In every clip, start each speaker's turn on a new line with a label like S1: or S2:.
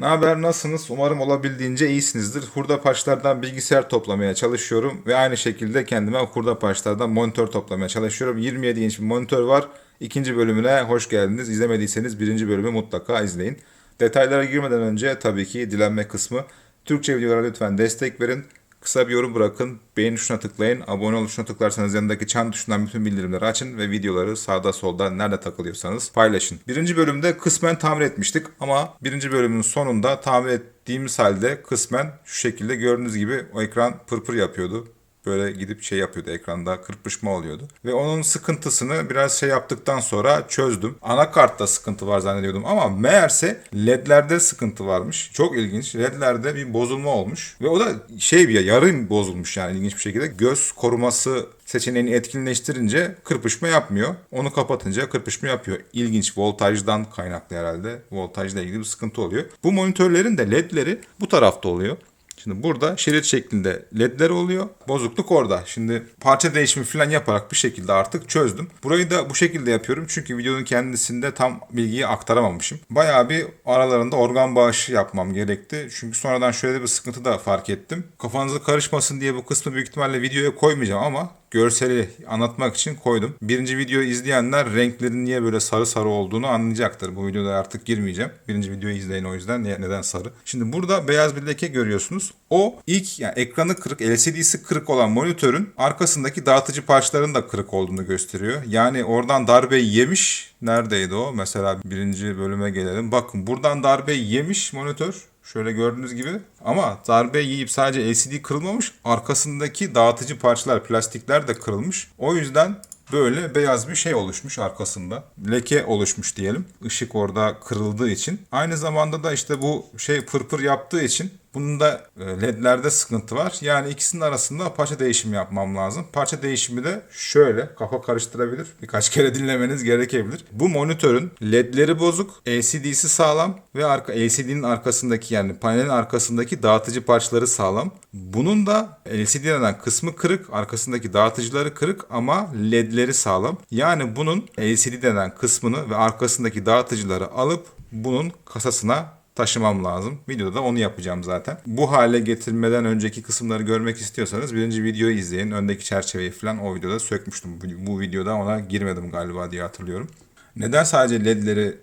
S1: Ne haber nasılsınız? Umarım olabildiğince iyisinizdir. Hurda paçlardan bilgisayar toplamaya çalışıyorum ve aynı şekilde kendime hurda paçlardan monitör toplamaya çalışıyorum. 27 inç bir monitör var. İkinci bölümüne hoş geldiniz. İzlemediyseniz birinci bölümü mutlaka izleyin. Detaylara girmeden önce tabii ki dilenme kısmı. Türkçe videolara lütfen destek verin. Kısa bir yorum bırakın. Beğen tuşuna tıklayın. Abone ol tuşuna tıklarsanız yanındaki çan tuşundan bütün bildirimleri açın ve videoları sağda solda nerede takılıyorsanız paylaşın. Birinci bölümde kısmen tamir etmiştik ama birinci bölümün sonunda tamir ettiğimiz halde kısmen şu şekilde gördüğünüz gibi o ekran pırpır yapıyordu böyle gidip şey yapıyordu ekranda kırpışma oluyordu. Ve onun sıkıntısını biraz şey yaptıktan sonra çözdüm. Anakartta sıkıntı var zannediyordum ama meğerse ledlerde sıkıntı varmış. Çok ilginç. Ledlerde bir bozulma olmuş. Ve o da şey bir yarım bozulmuş yani ilginç bir şekilde. Göz koruması seçeneğini etkinleştirince kırpışma yapmıyor. Onu kapatınca kırpışma yapıyor. İlginç voltajdan kaynaklı herhalde. Voltajla ilgili bir sıkıntı oluyor. Bu monitörlerin de ledleri bu tarafta oluyor. Şimdi burada şerit şeklinde ledler oluyor. Bozukluk orada. Şimdi parça değişimi falan yaparak bir şekilde artık çözdüm. Burayı da bu şekilde yapıyorum. Çünkü videonun kendisinde tam bilgiyi aktaramamışım. Bayağı bir aralarında organ bağışı yapmam gerekti. Çünkü sonradan şöyle bir sıkıntı da fark ettim. Kafanızı karışmasın diye bu kısmı büyük ihtimalle videoya koymayacağım ama görseli anlatmak için koydum. Birinci videoyu izleyenler renklerin niye böyle sarı sarı olduğunu anlayacaktır. Bu videoda artık girmeyeceğim. Birinci videoyu izleyin o yüzden neden sarı. Şimdi burada beyaz bir leke görüyorsunuz. O ilk yani ekranı kırık, LCD'si kırık olan monitörün arkasındaki dağıtıcı parçaların da kırık olduğunu gösteriyor. Yani oradan darbe yemiş. Neredeydi o? Mesela birinci bölüme gelelim. Bakın buradan darbe yemiş monitör. Şöyle gördüğünüz gibi. Ama darbe yiyip sadece LCD kırılmamış. Arkasındaki dağıtıcı parçalar, plastikler de kırılmış. O yüzden böyle beyaz bir şey oluşmuş arkasında. Leke oluşmuş diyelim. Işık orada kırıldığı için. Aynı zamanda da işte bu şey pırpır yaptığı için bunun da e, ledlerde sıkıntı var. Yani ikisinin arasında parça değişimi yapmam lazım. Parça değişimi de şöyle kafa karıştırabilir. Birkaç kere dinlemeniz gerekebilir. Bu monitörün ledleri bozuk, LCD'si sağlam ve arka LCD'nin arkasındaki yani panelin arkasındaki dağıtıcı parçaları sağlam. Bunun da LCD denen kısmı kırık, arkasındaki dağıtıcıları kırık ama ledleri sağlam. Yani bunun LCD denen kısmını ve arkasındaki dağıtıcıları alıp bunun kasasına taşımam lazım. Videoda onu yapacağım zaten. Bu hale getirmeden önceki kısımları görmek istiyorsanız birinci videoyu izleyin. Öndeki çerçeveyi falan o videoda sökmüştüm. Bu, videoda ona girmedim galiba diye hatırlıyorum. Neden sadece ledleri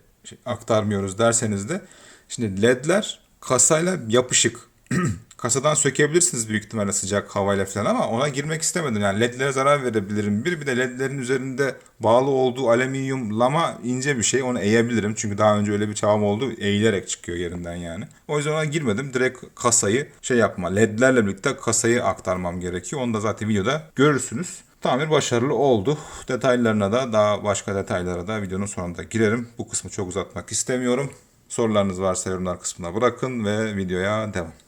S1: aktarmıyoruz derseniz de şimdi ledler kasayla yapışık. Kasadan sökebilirsiniz büyük ihtimalle sıcak havayla falan ama ona girmek istemedim. Yani ledlere zarar verebilirim. Bir bir de ledlerin üzerinde bağlı olduğu alüminyum lama ince bir şey. Onu eğebilirim. Çünkü daha önce öyle bir çağım oldu. Eğilerek çıkıyor yerinden yani. O yüzden ona girmedim. Direkt kasayı şey yapma. Ledlerle birlikte kasayı aktarmam gerekiyor. Onu da zaten videoda görürsünüz. Tamir başarılı oldu. Detaylarına da daha başka detaylara da videonun sonunda girerim. Bu kısmı çok uzatmak istemiyorum. Sorularınız varsa yorumlar kısmına bırakın ve videoya devam.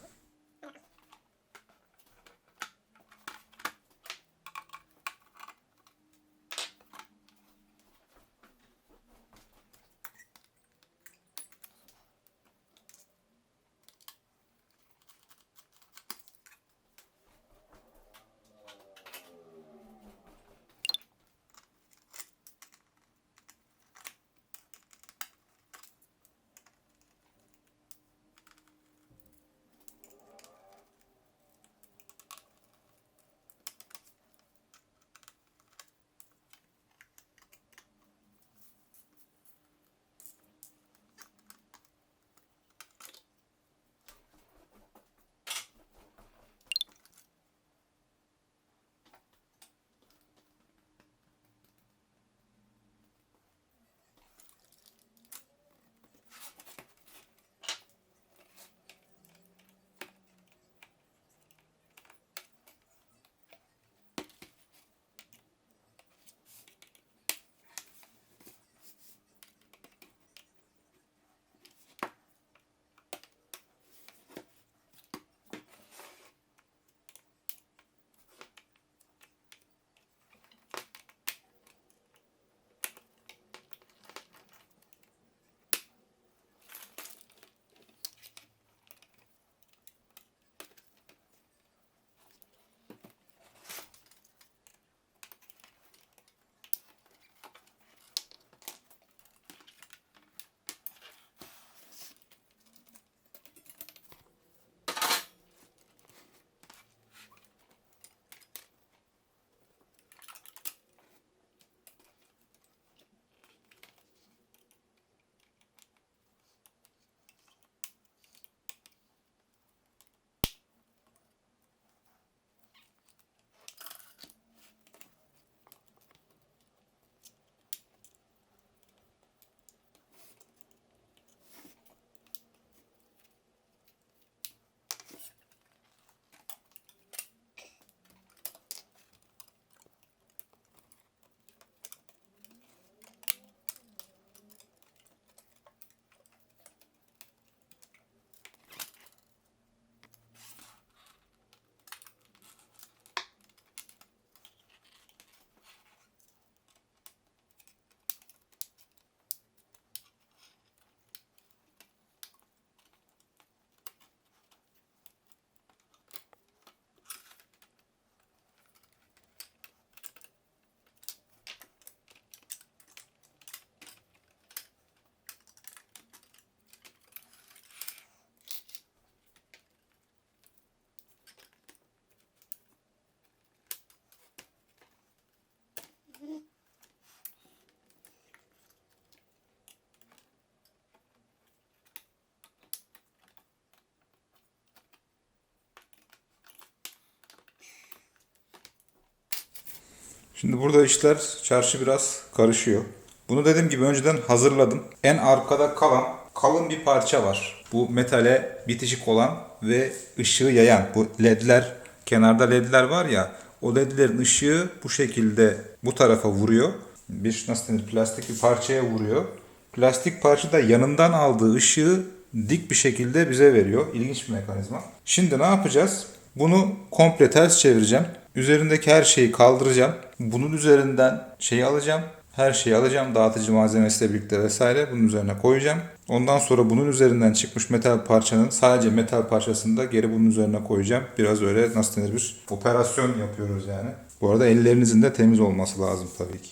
S1: Şimdi burada işler çarşı biraz karışıyor. Bunu dediğim gibi önceden hazırladım. En arkada kalan kalın bir parça var. Bu metale bitişik olan ve ışığı yayan. Bu ledler, kenarda ledler var ya. O ledlerin ışığı bu şekilde bu tarafa vuruyor. Bir nasıl denir plastik bir parçaya vuruyor. Plastik parça da yanından aldığı ışığı dik bir şekilde bize veriyor. İlginç bir mekanizma. Şimdi ne yapacağız? Bunu komple ters çevireceğim. Üzerindeki her şeyi kaldıracağım. Bunun üzerinden şeyi alacağım. Her şeyi alacağım. Dağıtıcı malzemesiyle birlikte vesaire bunun üzerine koyacağım. Ondan sonra bunun üzerinden çıkmış metal parçanın sadece metal parçasını da geri bunun üzerine koyacağım. Biraz öyle nasıl denir bir operasyon yapıyoruz yani. Bu arada ellerinizin de temiz olması lazım tabii ki.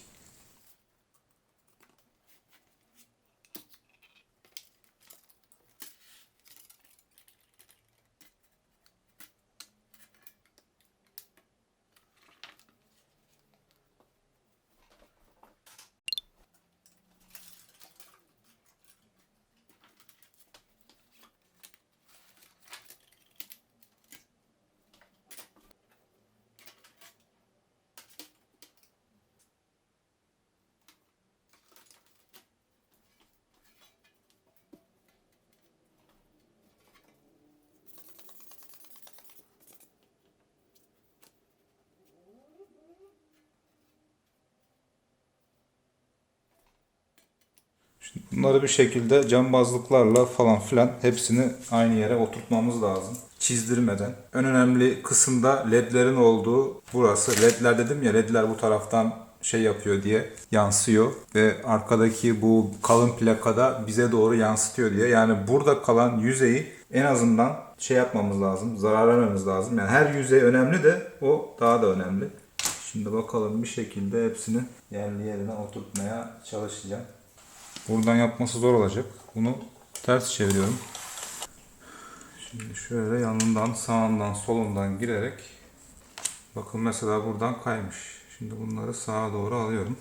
S1: Bunları bir şekilde cambazlıklarla falan filan hepsini aynı yere oturtmamız lazım. Çizdirmeden. En önemli kısımda ledlerin olduğu burası. Ledler dedim ya ledler bu taraftan şey yapıyor diye yansıyor ve arkadaki bu kalın plakada bize doğru yansıtıyor diye. Yani burada kalan yüzeyi en azından şey yapmamız lazım, zarar vermemiz lazım. Yani her yüzey önemli de o daha da önemli. Şimdi bakalım bir şekilde hepsini yerli yerine oturtmaya çalışacağım. Buradan yapması zor olacak. Bunu ters çeviriyorum. Şimdi şöyle yanından, sağından, solundan girerek bakın mesela buradan kaymış. Şimdi bunları sağa doğru alıyorum.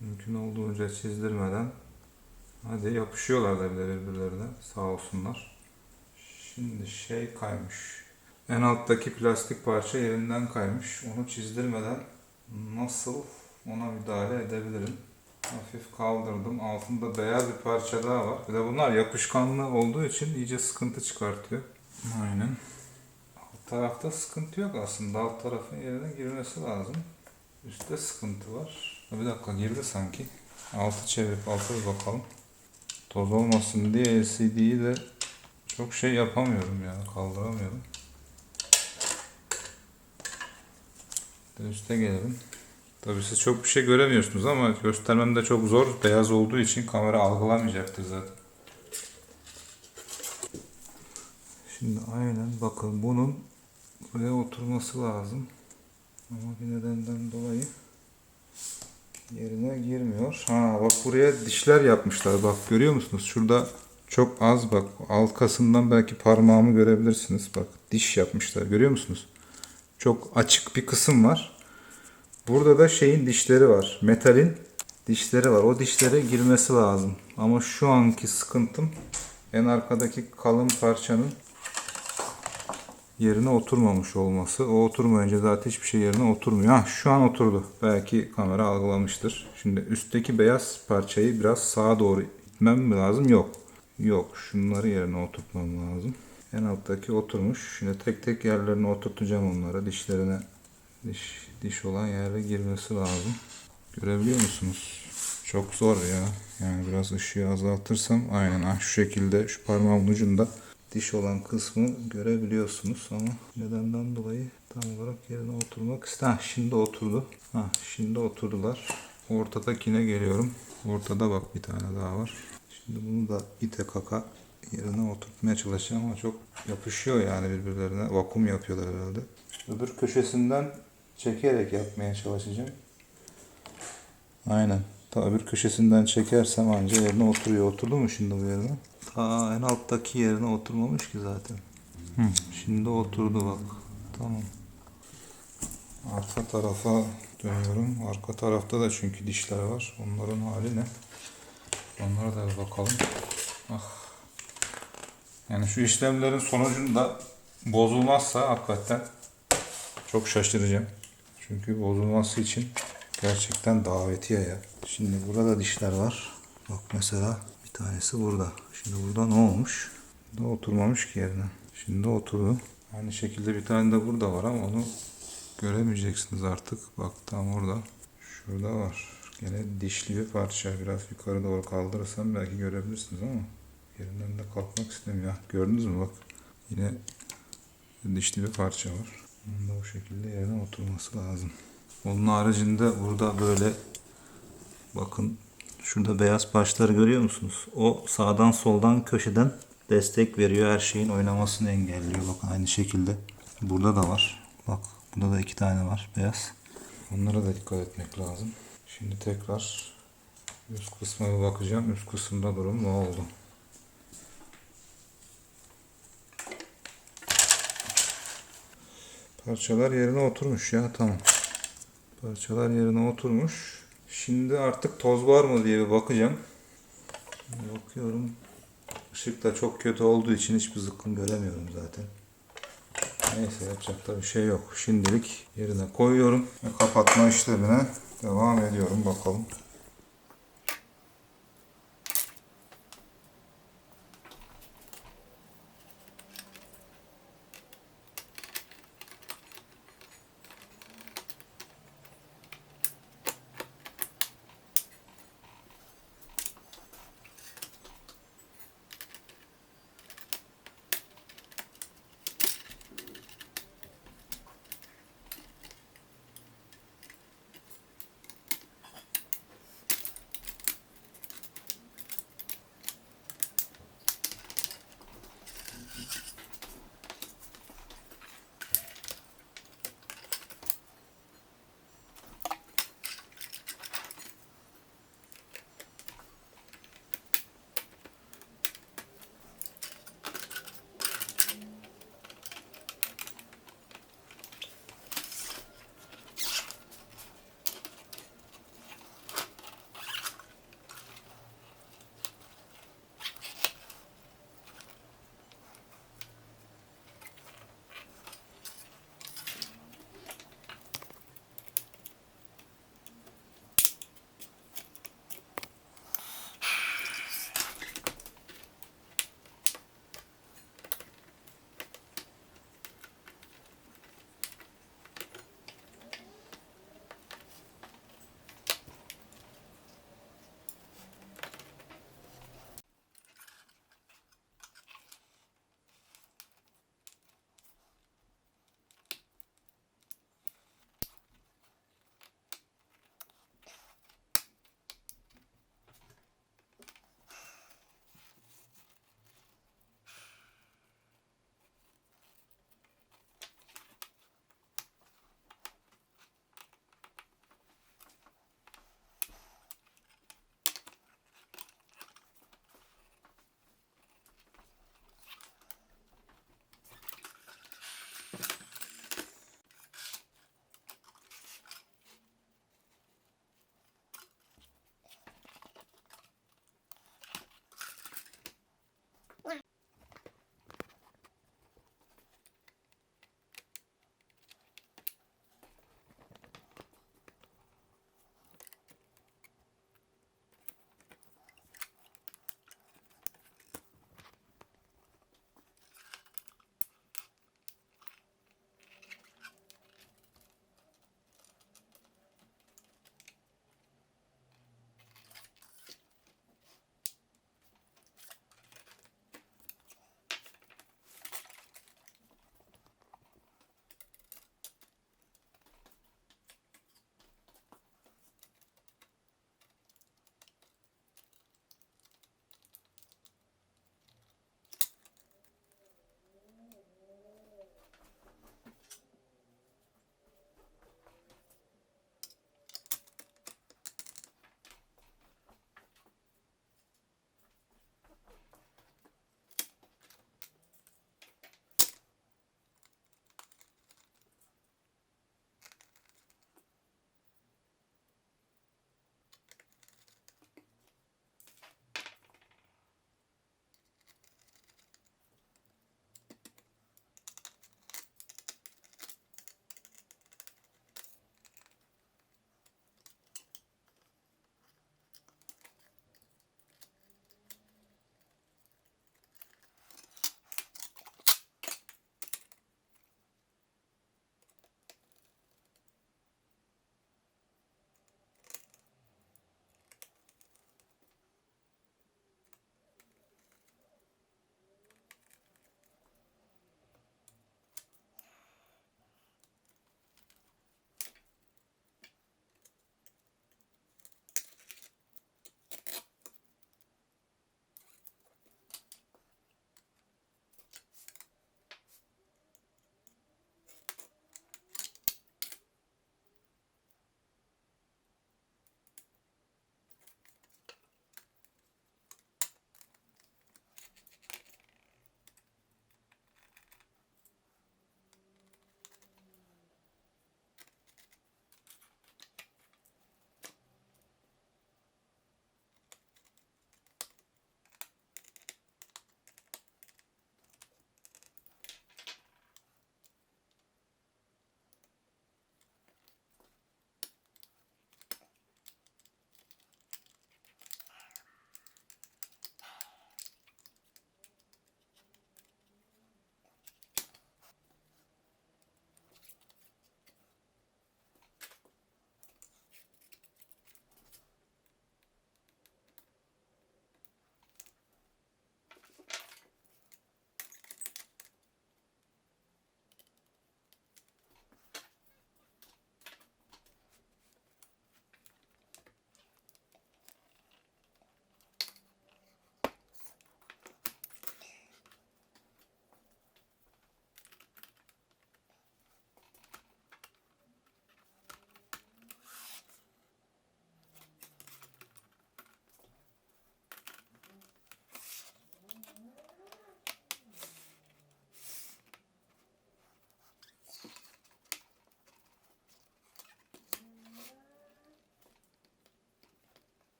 S1: Mümkün olduğunca çizdirmeden hadi yapışıyorlar da bile birbirlerine sağ olsunlar. Şimdi şey kaymış. En alttaki plastik parça yerinden kaymış. Onu çizdirmeden nasıl ona müdahale edebilirim? Hafif kaldırdım. Altında beyaz bir parça daha var. Bir de bunlar yapışkanlı olduğu için iyice sıkıntı çıkartıyor. Aynen. Alt tarafta sıkıntı yok aslında. Alt tarafın yerine girmesi lazım. Üstte sıkıntı var. Bir dakika girdi sanki. Altı çevirip bir bakalım. Toz olmasın diye LCD'yi de çok şey yapamıyorum ya. Kaldıramıyorum. Bir üste gelelim. Tabii siz çok bir şey göremiyorsunuz ama göstermem de çok zor. Beyaz olduğu için kamera algılamayacaktır zaten. Şimdi aynen bakın bunun buraya oturması lazım. Ama bir nedenden dolayı yerine girmiyor. Ha bak buraya dişler yapmışlar. Bak görüyor musunuz? Şurada çok az bak alt kasından belki parmağımı görebilirsiniz. Bak diş yapmışlar. Görüyor musunuz? Çok açık bir kısım var. Burada da şeyin dişleri var. Metalin dişleri var. O dişlere girmesi lazım. Ama şu anki sıkıntım en arkadaki kalın parçanın yerine oturmamış olması. O oturmayınca zaten hiçbir şey yerine oturmuyor. Ha, şu an oturdu. Belki kamera algılamıştır. Şimdi üstteki beyaz parçayı biraz sağa doğru itmem mi lazım? Yok. Yok. Şunları yerine oturtmam lazım. En alttaki oturmuş. Şimdi tek tek yerlerine oturtacağım onları. Dişlerine diş, diş olan yere girmesi lazım. Görebiliyor musunuz? Çok zor ya. Yani biraz ışığı azaltırsam aynen ah, şu şekilde şu parmağımın ucunda diş olan kısmı görebiliyorsunuz ama nedenden dolayı tam olarak yerine oturmak ister. Ha, şimdi oturdu. Ha, şimdi oturdular. Ortadakine geliyorum. Ortada bak bir tane daha var. Şimdi bunu da ite kaka yerine oturtmaya çalışacağım ama çok yapışıyor yani birbirlerine. Vakum yapıyorlar herhalde. Öbür köşesinden çekerek yapmaya çalışacağım. Aynen. Ta öbür köşesinden çekersem anca yerine oturuyor. Oturdu mu şimdi bu yerine? Ta en alttaki yerine oturmamış ki zaten. Şimdi oturdu bak. Tamam. Arka tarafa dönüyorum. Arka tarafta da çünkü dişler var. Onların hali ne? Onlara da bakalım. Ah. Yani şu işlemlerin sonucunda bozulmazsa hakikaten çok şaşıracağım. Çünkü bozulması için Gerçekten davetiye ya. Şimdi burada dişler var. Bak mesela bir tanesi burada. Şimdi burada ne olmuş? Burada oturmamış ki yerine. Şimdi oturdu. Aynı şekilde bir tane de burada var ama onu göremeyeceksiniz artık. Bak tam orada. Şurada var. Gene dişli bir parça. Biraz yukarı doğru kaldırırsam belki görebilirsiniz ama yerinden de kalkmak istemiyor. Gördünüz mü bak. Yine dişli bir parça var. Bunun da o şekilde yerine oturması lazım. Onun haricinde burada böyle bakın şurada beyaz başları görüyor musunuz? O sağdan soldan köşeden destek veriyor. Her şeyin oynamasını engelliyor. Bakın aynı şekilde. Burada da var. Bak burada da iki tane var beyaz. Onlara da dikkat etmek lazım. Şimdi tekrar üst kısma bir bakacağım. Üst kısımda durum ne oldu? Parçalar yerine oturmuş ya tamam. Parçalar yerine oturmuş. Şimdi artık toz var mı diye bir bakacağım. Bakıyorum. Işık da çok kötü olduğu için hiçbir zıkkım göremiyorum zaten. Neyse yapacak da bir şey yok. Şimdilik yerine koyuyorum kapatma işlemine devam ediyorum bakalım.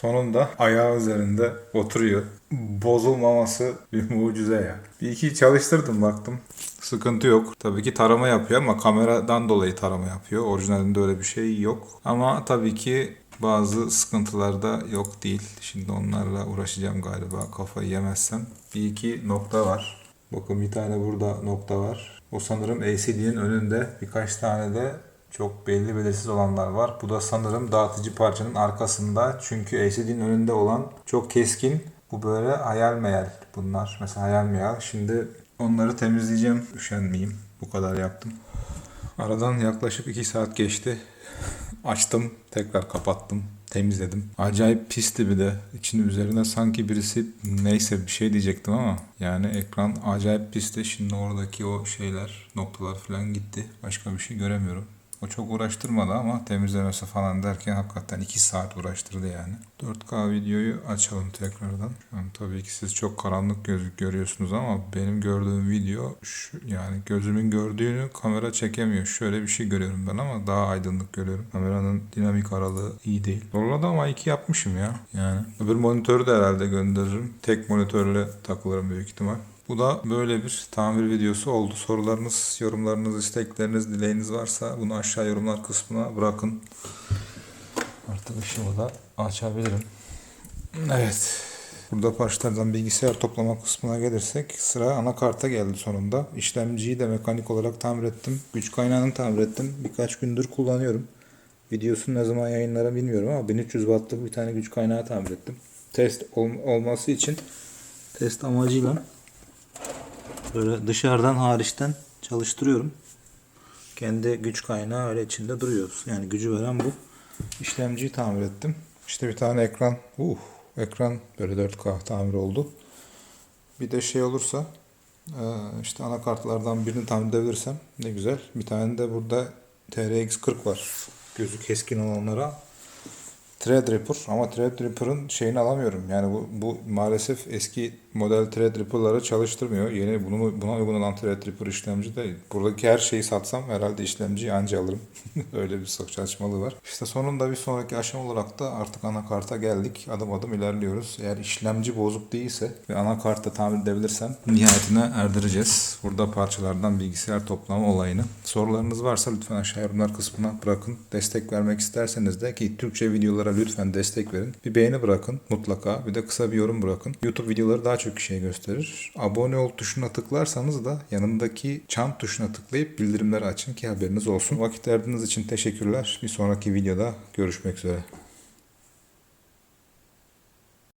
S1: Sonunda ayağı üzerinde oturuyor. Bozulmaması bir mucize ya. Bir iki çalıştırdım baktım. Sıkıntı yok. Tabii ki tarama yapıyor ama kameradan dolayı tarama yapıyor. Orijinalinde öyle bir şey yok. Ama tabii ki bazı sıkıntılar da yok değil. Şimdi onlarla uğraşacağım galiba kafayı yemezsem. Bir iki nokta var. Bakın bir tane burada nokta var. O sanırım LCD'nin önünde birkaç tane de çok belli belirsiz olanlar var. Bu da sanırım dağıtıcı parçanın arkasında. Çünkü LCD'nin önünde olan çok keskin. Bu böyle hayal meyal bunlar. Mesela hayal meyal. Şimdi onları temizleyeceğim. Üşenmeyeyim. Bu kadar yaptım. Aradan yaklaşık 2 saat geçti. Açtım, tekrar kapattım, temizledim. Acayip pisti bir de. İçinin üzerine sanki birisi neyse bir şey diyecektim ama yani ekran acayip pisti. Şimdi oradaki o şeyler, noktalar falan gitti. Başka bir şey göremiyorum. O çok uğraştırmadı ama temizlemesi falan derken hakikaten 2 saat uğraştırdı yani. 4K videoyu açalım tekrardan. Şu tabii ki siz çok karanlık gözlük görüyorsunuz ama benim gördüğüm video şu, yani gözümün gördüğünü kamera çekemiyor. Şöyle bir şey görüyorum ben ama daha aydınlık görüyorum. Kameranın dinamik aralığı iyi değil. Zorladı ama 2 yapmışım ya. Yani öbür monitörü de herhalde gönderirim. Tek monitörle takılırım büyük ihtimal. Bu da böyle bir tamir videosu oldu. Sorularınız, yorumlarınız, istekleriniz, dileğiniz varsa bunu aşağı yorumlar kısmına bırakın. Artık ışığımı da açabilirim. Evet. Burada parçalardan bilgisayar toplama kısmına gelirsek sıra anakarta geldi sonunda. İşlemciyi de mekanik olarak tamir ettim. Güç kaynağını tamir ettim. Birkaç gündür kullanıyorum. Videosunu ne zaman yayınlarım bilmiyorum ama 1300 wattlık bir tane güç kaynağı tamir ettim. Test ol- olması için test amacıyla böyle dışarıdan hariçten çalıştırıyorum. Kendi güç kaynağı öyle içinde duruyor. Yani gücü veren bu. İşlemciyi tamir ettim. İşte bir tane ekran. Uh, ekran böyle 4K tamir oldu. Bir de şey olursa eee, işte anakartlardan birini tamir edebilirsem ne güzel. Bir tane de burada TRX 40 var. Gözü keskin olanlara. Threadripper ama Threadripper'ın şeyini alamıyorum. Yani bu, bu maalesef eski model Threadripper'ları çalıştırmıyor. Yeni bunu, buna uygun olan Threadripper işlemci de buradaki her şeyi satsam herhalde işlemciyi anca alırım. Öyle bir saçmalığı var. İşte sonunda bir sonraki aşama olarak da artık anakarta geldik. Adım adım ilerliyoruz. Eğer işlemci bozuk değilse ve anakartta tamir edebilirsem nihayetine erdireceğiz. Burada parçalardan bilgisayar toplama olayını. Sorularınız varsa lütfen aşağı yorumlar kısmına bırakın. Destek vermek isterseniz de ki Türkçe videolara lütfen destek verin. Bir beğeni bırakın mutlaka. Bir de kısa bir yorum bırakın. YouTube videoları daha çok kişiye gösterir. Abone ol tuşuna tıklarsanız da yanındaki çan tuşuna tıklayıp bildirimleri açın ki haberiniz olsun. Vakit ayırdığınız için teşekkürler. Bir sonraki videoda görüşmek üzere.